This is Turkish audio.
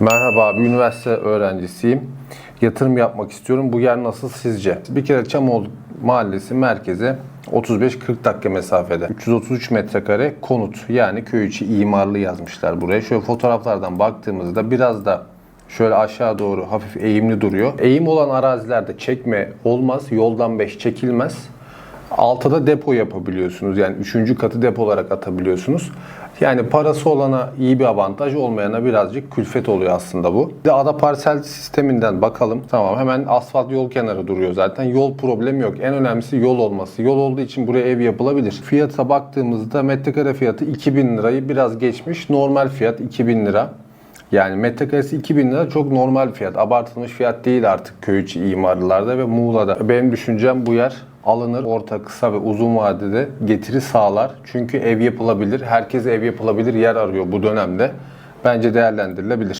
Merhaba, bir üniversite öğrencisiyim. Yatırım yapmak istiyorum. Bu yer nasıl sizce? Bir kere Çamoğlu Mahallesi merkeze 35-40 dakika mesafede. 333 metrekare konut yani köy içi imarlı yazmışlar buraya. Şöyle fotoğraflardan baktığımızda biraz da şöyle aşağı doğru hafif eğimli duruyor. Eğim olan arazilerde çekme olmaz. Yoldan 5 çekilmez. Altta da depo yapabiliyorsunuz. Yani üçüncü katı depo olarak atabiliyorsunuz. Yani parası olana iyi bir avantaj, olmayana birazcık külfet oluyor aslında bu. Bir de ada parsel sisteminden bakalım. Tamam hemen asfalt yol kenarı duruyor zaten. Yol problemi yok. En önemlisi yol olması. Yol olduğu için buraya ev yapılabilir. Fiyata baktığımızda metrekare fiyatı 2000 lirayı biraz geçmiş. Normal fiyat 2000 lira. Yani metrekaresi 2000 lira çok normal fiyat. Abartılmış fiyat değil artık köy içi imarlılarda ve Muğla'da. Benim düşüncem bu yer alınır. Orta, kısa ve uzun vadede getiri sağlar. Çünkü ev yapılabilir. Herkes ev yapılabilir yer arıyor bu dönemde. Bence değerlendirilebilir.